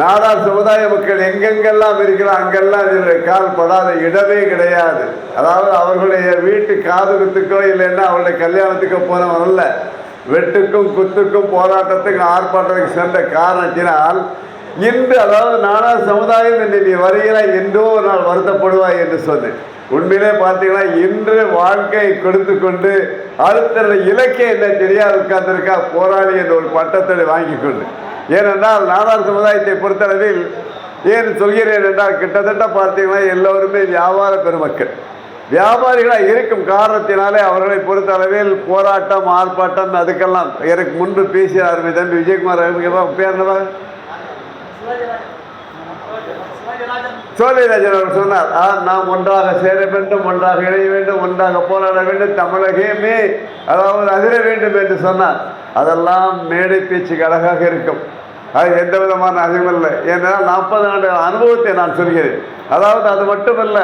நாடார் சமுதாய மக்கள் எங்கெங்கெல்லாம் இருக்கிறோம் அங்கெல்லாம் இதில் கால் படாத இடமே கிடையாது. அதாவது அவர்களுடைய வீட்டு காதுகத்துக்கோ இல்லைன்னா அவருடைய கல்யாணத்துக்கோ போனவன் அல்ல. வெட்டுக்கும் குத்துக்கும் போராட்டத்துக்கும் ஆர்ப்பாட்டத்துக்கு சென்ற காரணத்தினால் இன்று அதாவது நானா சமுதாயம் என்று நீ வருகிறாய் என்றோ ஒரு நாள் வருத்தப்படுவாய் என்று சொன்னேன். உண்மையிலே பார்த்தீங்கன்னா இன்று வாழ்க்கையை கொடுத்து கொண்டு அடுத்த இலக்கிய என்ன தெரியாது உட்கார்ந்துருக்கா போராளி என்ற ஒரு பட்டத்தை வாங்கி கொண்டு. ஏனென்றால் நாடார் சமுதாயத்தை பொறுத்தளவில் ஏன் சொல்கிறேன் என்றால் கிட்டத்தட்ட பார்த்தீங்கன்னா எல்லோருமே வியாபார பெருமக்கள். வியாபாரிகளாக இருக்கும் காரணத்தினாலே அவர்களை பொறுத்தளவில் போராட்டம் ஆர்ப்பாட்டம் அதுக்கெல்லாம் எனக்கு முன்பு பேசினார் தம்பி விஜயகுமார் அவர்கள் பேர் என்னவா? சோழிராஜன் அவர் சொன்னார் ஆ நாம் ஒன்றாக சேர வேண்டும் ஒன்றாக இணைய வேண்டும் ஒன்றாக போராட வேண்டும் தமிழகமே அதாவது அதிர வேண்டும் என்று சொன்னார். அதெல்லாம் மேடை பேச்சுக்கு அழகாக இருக்கும். அது எந்த விதமான அதிகமில்லை ஏனென்றால் நாற்பது ஆண்டு அனுபவத்தை நான் சொல்கிறேன். அதாவது அது மட்டுமல்ல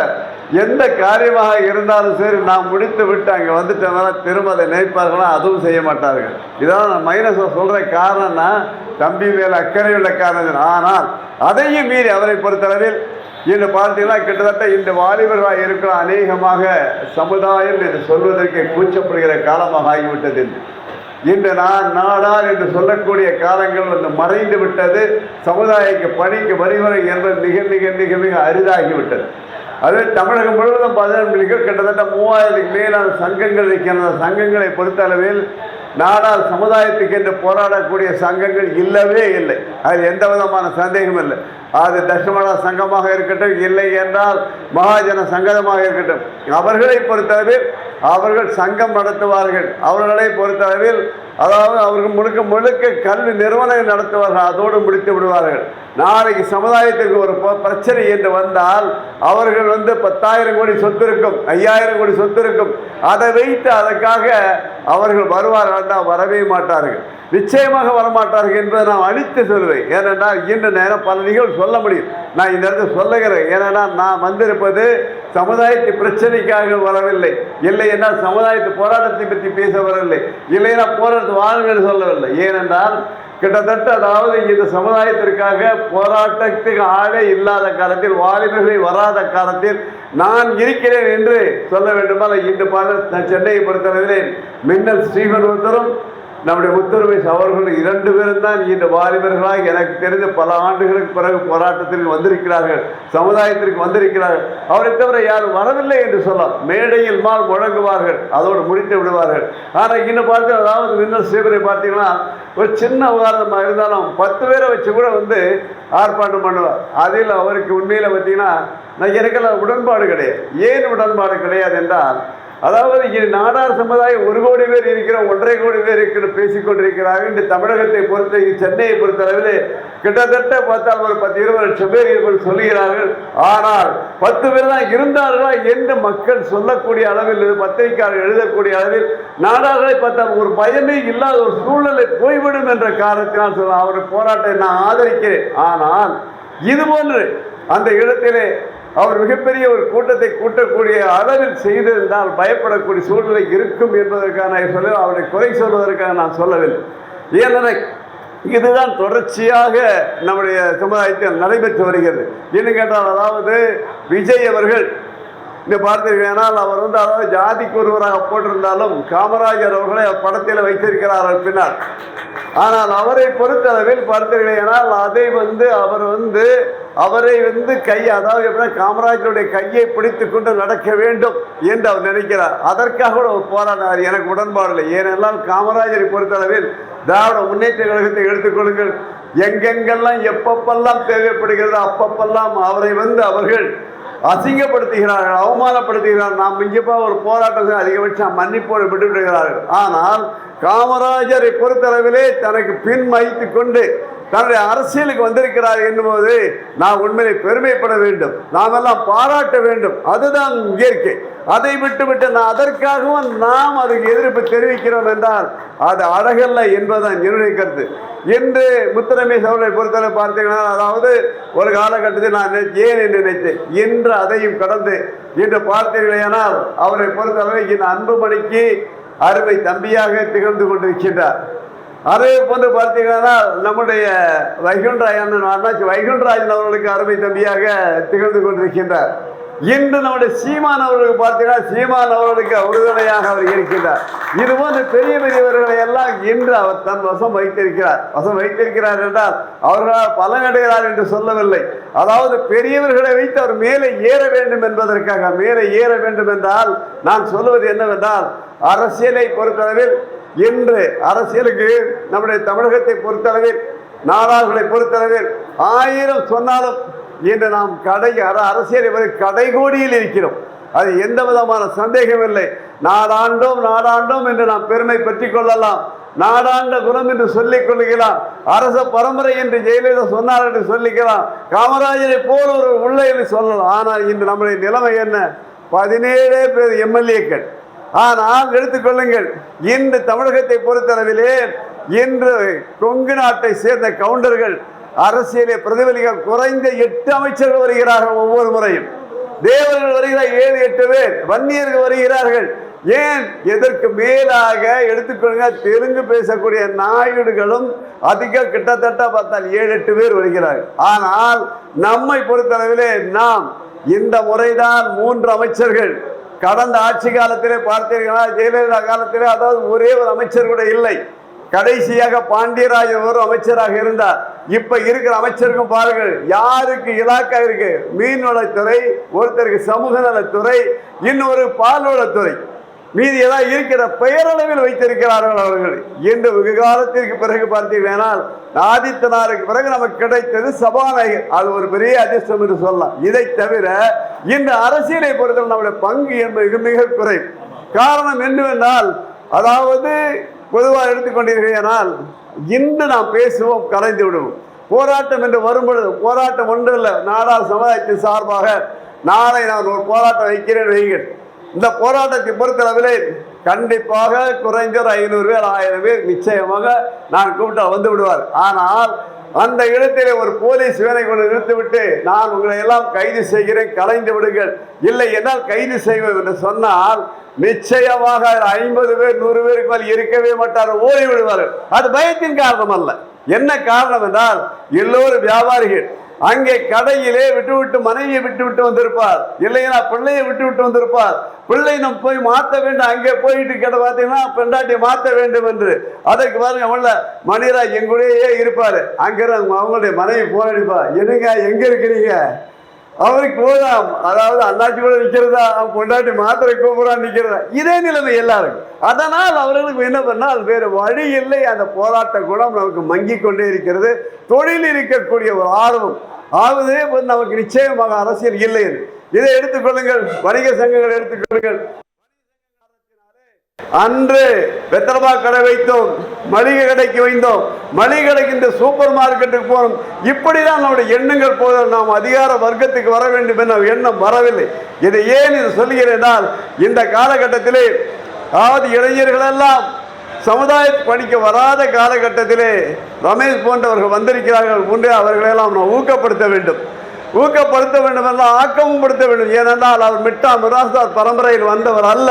எந்த காரியமாக இருந்தாலும் சரி நான் முடித்து விட்டு அங்கே வந்துட்டனால திரும்ப அதை நினைப்பார்களா? அதுவும் செய்ய மாட்டார்கள். இதான் நான் மைனஸை சொல்கிற காரணம்னா தம்பி மேலே அக்கறை உள்ள காரணம். ஆனால் அதையும் மீறி அவரை பொறுத்தளவில் இன்று பார்த்தீங்கன்னா கிட்டத்தட்ட இந்த வாலிபர்களாக இருக்கிற அநேகமாக சமுதாயம் என்று சொல்வதற்கு கூச்சப்படுகிற காலமாக ஆகிவிட்டது. என்று. இன்று நான் நாடார் என்று சொல்லக்கூடிய காலங்கள் வந்து மறைந்து விட்டது. சமுதாயக்கு பணிக்கு வருவரை என்பது மிக மிக மிக மிக அரிதாகிவிட்டது. அது தமிழகம் முழுவதும் பதினெட்டு கிட்டத்தட்ட மூவாயிரத்துக்கு மேலான சங்கங்கள் இருக்கின்றன. சங்கங்களை பொறுத்தளவில் நாடார் சமுதாயத்துக்கு என்று போராடக்கூடிய சங்கங்கள் இல்லவே இல்லை. அது எந்த விதமான சந்தேகமும் இல்லை. அது தட்சமலா சங்கமாக இருக்கட்டும் இல்லை என்றால் மகாஜன சங்கதமாக இருக்கட்டும். அவர்களை பொறுத்தளவில் அவர்கள் சங்கம் நடத்துவார்கள். அவர்களை பொறுத்தளவில் அதாவது அவர்கள் முழுக்க முழுக்க கல்வி நிறுவனம் நடத்துவார்கள். அதோடு முடித்து விடுவார்கள். நாளைக்கு சமுதாயத்திற்கு ஒரு ப- பிரச்சனை என்று வந்தால் அவர்கள் வந்து பத்தாயிரம் கோடி சொத்து இருக்கும் ஐயாயிரம் கோடி சொத்து இருக்கும். அதை வைத்து அதற்காக அவர்கள் வருவார்கள் வரவே மாட்டார்கள். நிச்சயமாக வரமாட்டார்கள் என்பதை நான் அழித்து சொல்வேன் ஏனென்றால் இன்று நேரம் பல நிகழ்வு சொல்ல முடியும். நான் இந்த இடத்துல சொல்லுகிறேன். ஏனென்றால் நான் வந்திருப்பது சமுதாயத்து பிரச்சனைக்காக வரவில்லை. இல்லை என்றால் சமுதாயத்து போராட்டத்தை பற்றி பேச வரவில்லை. இல்லைன்னா போராட்டத்தை வாருங்கள் சொல்லவில்லை. ஏனென்றால் கிட்டத்தட்ட அதாவது இந்த சமுதாயத்திற்காக போராட்டத்துக்கு ஆளே இல்லாத காலத்தில் வாலிபர்களை வராத காலத்தில் நான் இருக்கிறேன் என்று சொல்ல வேண்டுமானால் இன்று பார்த்து சென்னையை பொறுத்தவரையிலே மின்னல் ஸ்ரீவன் ஒருத்தரும் நம்முடைய முத்துரிமை அவர்கள் இரண்டு பேரும் தான் இந்த வாலிபர்களாக எனக்கு தெரிந்த பல ஆண்டுகளுக்கு பிறகு போராட்டத்திற்கு வந்திருக்கிறார்கள் சமுதாயத்திற்கு வந்திருக்கிறார்கள். அவரை தவிர யாரும் வரவில்லை என்று சொல்லலாம். மேடையில் மால் முழங்குவார்கள் அதோடு முடித்து விடுவார்கள். ஆனால் இன்னும் பார்த்து அதாவது மின்னல் சீவரை பார்த்தீங்கன்னா ஒரு சின்ன உதாரணமாக இருந்தாலும் பத்து பேரை வச்சு கூட வந்து ஆர்ப்பாட்டம் பண்ணுவார். அதில் அவருக்கு உண்மையில் பார்த்தீங்கன்னா நான் எனக்கெல்லாம் உடன்பாடு கிடையாது. ஏன் உடன்பாடு கிடையாது என்றால் அதாவது இங்கே நாடார் சமுதாயம் ஒரு கோடி பேர் இருக்கிறோம் ஒன்றரை கோடி பேர் இருக்கிற பேசிக்கொண்டிருக்கிறார்கள். இந்த தமிழகத்தை பொறுத்த சென்னையை பொறுத்தளவில் கிட்டத்தட்ட பார்த்தால் ஒரு பத்து இருபது லட்சம் பேர் இருப்பது சொல்கிறார்கள் ஆனால் பத்து பேர் தான் இருந்தார்களா என்று மக்கள் சொல்லக்கூடிய அளவில் பத்திரிகையாளர் எழுதக்கூடிய அளவில் நாடார்களை பார்த்தால் ஒரு பயமே இல்லாத ஒரு சூழ்நிலை போய்விடும் என்ற காரணத்தினால் சொல்ல அவருடைய போராட்டத்தை நான் ஆதரிக்கிறேன். ஆனால் இது போன்று அந்த இடத்திலே அவர் மிகப்பெரிய ஒரு கூட்டத்தை கூட்டக்கூடிய அளவில் செய்திருந்தால் பயப்படக்கூடிய சூழ்நிலை இருக்கும் என்பதற்கான சொல்ல அவரை குறை சொல்வதற்காக நான் சொல்லவில்லை. ஏனென இதுதான் தொடர்ச்சியாக நம்முடைய சமுதாயத்தில் நடைபெற்று வருகிறது. என்ன கேட்டால் அதாவது விஜய் அவர்கள் இந்த பார்த்தீர்கள் அவர் வந்து அதாவது ஜாதிக்கு ஒருவராக போட்டிருந்தாலும் காமராஜர் அவர்களை படத்தில் வைத்திருக்கிறார் பின்னால். ஆனால் அவரை பொறுத்தளவில் பார்த்தீர்களேனால் அதை வந்து அவர் வந்து அவரை வந்து கை அதாவது எப்படின்னா காமராஜருடைய கையை பிடித்து கொண்டு நடக்க வேண்டும் என்று அவர் நினைக்கிறார். அதற்காக கூட அவர் போராடினார். எனக்கு உடன்பாடு இல்லை. ஏனென்றால் காமராஜரை பொறுத்தளவில் திராவிட முன்னேற்ற கழகத்தை எடுத்துக்கொள்ளுங்கள் எங்கெங்கெல்லாம் எப்பப்பெல்லாம் தேவைப்படுகிறதோ அப்பப்பெல்லாம் அவரை வந்து அவர்கள் அசிங்கப்படுத்துகிறார்கள் அவமானப்படுத்துகிறார்கள். நாம் இங்கேப்பா ஒரு போராட்டம் அதிகபட்சம் மன்னிப்போடு விட்டு விடுகிறார்கள் ஆனால் காமராஜரை பொறுத்தளவிலே தனக்கு பின் வைத்து கொண்டு தன்னுடைய அரசியலுக்கு வந்திருக்கிறார் என்னும்போது நான் உண்மையை பெருமைப்பட வேண்டும். நாம் எல்லாம் பாராட்ட வேண்டும். அதுதான் இயற்கை. அதை விட்டுவிட்டு நான் அதற்காகவும் நாம் அதுக்கு எதிர்ப்பு தெரிவிக்கிறோம் என்றால் அது அழகல்ல என்பதுதான் என்னுடைய கருத்து. என்று முத்துரமேஷ் சோழனை பொறுத்தவரை பார்த்தீங்கன்னா அதாவது ஒரு காலகட்டத்தில் நான் ஏன் என்று நினைத்தேன். இன்று அதையும் கடந்து என்று பார்த்தீர்களேனால் அவரை பொறுத்தவரை என் அன்புமணிக்கு அருமை தம்பியாக திகழ்ந்து கொண்டிருக்கின்றார். அதே போன்று பார்த்தீங்கன்னா நம்முடைய வைகுண்டராயன் அண்ணன் அண்ணாச்சி வைகுண்டராஜன் அவர்களுக்கு அருமை தம்பியாக திகழ்ந்து கொண்டிருக்கின்றார். இன்று நம்முடைய சீமான் அவர்களுக்கு பார்த்தீங்கன்னா சீமான் அவர்களுக்கு உறுதுணையாக அவர் இருக்கின்றார். இது போன்ற பெரிய பெரியவர்களை எல்லாம் இன்று அவர் தன் வசம் வைத்திருக்கிறார். வசம் வைத்திருக்கிறார் என்றால் அவர்களால் பலனடைகிறார் என்று சொல்லவில்லை. அதாவது பெரியவர்களை வைத்து அவர் மேலே ஏற வேண்டும் என்பதற்காக மேலே ஏற வேண்டும் என்றால் நான் சொல்லுவது என்னவென்றால் அரசியலை பொறுத்தளவில் இன்று அரசியலுக்கு நம்முடைய தமிழகத்தை பொறுத்தளவில் நாடார்களை பொறுத்தளவில் ஆயிரம் சொன்னாலும் இன்று நாம் கடை அர- அரசியல் என்பது கடைகோடியில் இருக்கிறோம். அது எந்த விதமான சந்தேகம் இல்லை. நாடாண்டோம் நாடாண்டோம் என்று நாம் பெருமை பெற்றுக் கொள்ளலாம். நாடாண்ட குணம் என்று சொல்லிக் கொள்ளுகிறான் அரச பரம்பரை என்று ஜெயலலிதா சொன்னார் என்று சொல்லிக்கலாம். காமராஜரை போல ஒரு உள்ள என்று சொல்லலாம். ஆனால் இன்று நம்முடைய நிலைமை என்ன? பதினேழே பேர் எம்எல்ஏக்கள். ஆனால் எடுத்துக்கொள்ளுங்கள் இன்று தமிழகத்தை பொறுத்தளவிலே இன்று கொங்கு நாட்டை சேர்ந்த கவுண்டர்கள் அரசியலை பிரதிபலிக்க குறைந்த எட்டு அமைச்சர்கள் வருகிறார்கள் ஒவ்வொரு முறையும். தேவர்கள் வருகிறார் ஏழு எட்டு பேர் வன்னியர்கள் வருகிறார்கள். ஏன்? எதற்கு மேலாக எடுத்துக்கொள்ளுங்க தெலுங்கு பேசக்கூடிய நாயுடுகளும் அதிக கிட்டத்தட்ட பார்த்தால் ஏழு எட்டு பேர் வருகிறார்கள். ஆனால் நம்மை பொறுத்தளவிலே நாம் இந்த முறைதான் மூன்று அமைச்சர்கள் கடந்த ஆட்சி காலத்திலே பார்த்தீர்களா ஜெயலலிதா காலத்திலே அதாவது ஒரே ஒரு அமைச்சர் கூட இல்லை. கடைசியாக பாண்டியராஜன் ஒரு அமைச்சராக இருந்தார். இப்ப இருக்கிற அமைச்சருக்கும் பாருங்கள் யாருக்கு இலாக்கா இருக்கு? மீன்வளத்துறை ஒருத்தருக்கு சமூக நலத்துறை இன்னொரு பால்வளத்துறை. மீதி இருக்கிற பெயரளவில் வைத்திருக்கிறார்கள் அவர்கள். இன்று வெகு காலத்திற்கு பிறகு பார்த்தீர்களானால் ஆதித்தனாருக்கு பிறகு நமக்கு கிடைத்தது சபாநாயகர் அது ஒரு பெரிய அதிர்ஷ்டம் என்று சொல்லலாம். இதை தவிர இந்த அரசியலை பொறுத்தவரை நம்முடைய பங்கு என்பது மிக குறை குறைவு. காரணம் என்னவென்றால் அதாவது பொதுவாக எடுத்துக்கொண்டீர்களானால் இன்று நாம் பேசுவோம் கலைந்து விடுவோம். போராட்டம் என்று வரும்பொழுது போராட்டம் ஒன்றும் இல்லை. நாடார் சமுதாயத்தின் சார்பாக நாளை நான் ஒரு போராட்டம் வைக்கிறேன் வைகள் இந்த போராட்டத்தை பொறுத்தளவிலே கண்டிப்பாக குறைஞ்சது ஐநூறு பேர் ஆயிரம் பேர் நிச்சயமாக நான் கூப்பிட்டா வந்து விடுவார். ஆனால் அந்த இடத்திலே ஒரு போலீஸ் வேலை கொண்டு நிறுத்திவிட்டு நான் உங்களை எல்லாம் கைது செய்கிறேன் கலைந்து விடுங்கள். இல்லை என்னால் கைது செய்வது என்று சொன்னால் நிச்சயமாக ஐம்பது பேர் நூறு பேருக்கு மேல் இருக்கவே மாட்டார் ஓடி விடுவார்கள். அது பயத்தின் காரணம் அல்ல என்ன காரணம் என்றால் எல்லோரும் வியாபாரிகள் அங்கே கடையிலே விட்டுவிட்டு மனைவியை விட்டு விட்டு வந்திருப்பார். இல்லைன்னா பிள்ளையை விட்டு விட்டு வந்திருப்பார். பிள்ளை நம்ம போய் மாற்ற வேண்டும் அங்கே போயிட்டு கிட்ட பார்த்தீங்கன்னா பெண்டாட்டியை மாற்ற வேண்டும் என்று. அதற்கு பாருங்க உள்ள மணிராஜ் எங்கூடயே இருப்பார். அங்கே அவங்களுடைய மனைவி போராடிப்பா என்னங்க எங்க இருக்கிறீங்க? அவருக்கு போதாம். அதாவது அண்ணாச்சி கூட நிற்கிறதா அவன் பொண்டாட்டி மாத்திரை கூப்பிடான்னு நிற்கிறதா இதே நிலைமை எல்லாருக்கும். அதனால் அவர்களுக்கு என்ன பண்ணால் வேறு வழி இல்லை. அந்த போராட்ட குணம் நமக்கு மங்கி கொண்டே இருக்கிறது. தொழில் இருக்கக்கூடிய ஒரு ஆர்வம். ஆவதே வந்து நமக்கு நிச்சயமாக அரசியல் இல்லை இதை எடுத்துக்கொள்ளுங்கள் வணிக சங்கங்கள் எடுத்துக்கொள்ளுங்கள் அன்று வெத்தரமா கடை வைத்தோம் மளிகை கடைக்கு வைத்தோம் மளிகை கடைக்கு இந்த சூப்பர் மார்க்கெட்டுக்கு போனோம். இப்படிதான் நம்முடைய எண்ணங்கள் போதும் நாம் அதிகார வர்க்கத்துக்கு வர வேண்டும் என்ற எண்ணம் வரவில்லை. இதை ஏன் இது சொல்கிறேனால் இந்த காலகட்டத்திலே அதாவது இளைஞர்களெல்லாம் சமுதாய பணிக்கு வராத காலகட்டத்திலே ரமேஷ் போன்றவர்கள் வந்திருக்கிறார்கள் முன்னே அவர்களெல்லாம் நாம் ஊக்கப்படுத்த வேண்டும். ஊக்கப்படுத்த வேண்டும் என்றால் ஆக்கமும் படுத்த வேண்டும். ஏனென்றால் அவர் மிட்டா மிராஸ்தார் பரம்பரையில் வந்தவர் அல்ல.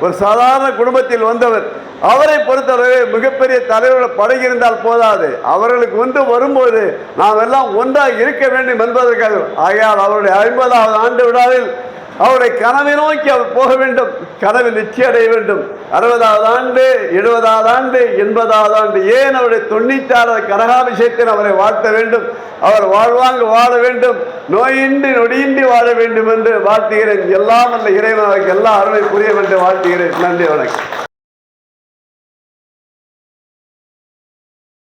ஒரு சாதாரண குடும்பத்தில் வந்தவர் அவரை பொறுத்தவரை மிகப்பெரிய தலைவர்கள் படகி இருந்தால் போதாது. அவர்களுக்கு வந்து வரும்போது நாம் எல்லாம் ஒன்றாக இருக்க வேண்டும் என்பதற்காக ஆகையால் அவருடைய ஐம்பதாவது ஆண்டு விழாவில் அவருடைய கனவை நோக்கி அவர் போக வேண்டும். கனவில் நிச்சயம் அடைய வேண்டும். அறுபதாவது ஆண்டு எழுபதாவது ஆண்டு எண்பதாவது ஆண்டு. ஏன் அவருடைய தொண்ணூற்றாறு கனகாபிஷேகத்தில் அவரை வாழ்த்த வேண்டும்? அவர் வாழ்வாங்க வாழ வேண்டும். நோயின்றி நொடியின்றி வாழ வேண்டும் என்று வாழ்த்துகிறேன். எல்லாம் அந்த இறைவன் அவருக்கு எல்லா அருமை புரிய வேண்டும் வாழ்த்துகிறேன். நன்றி வணக்கம்.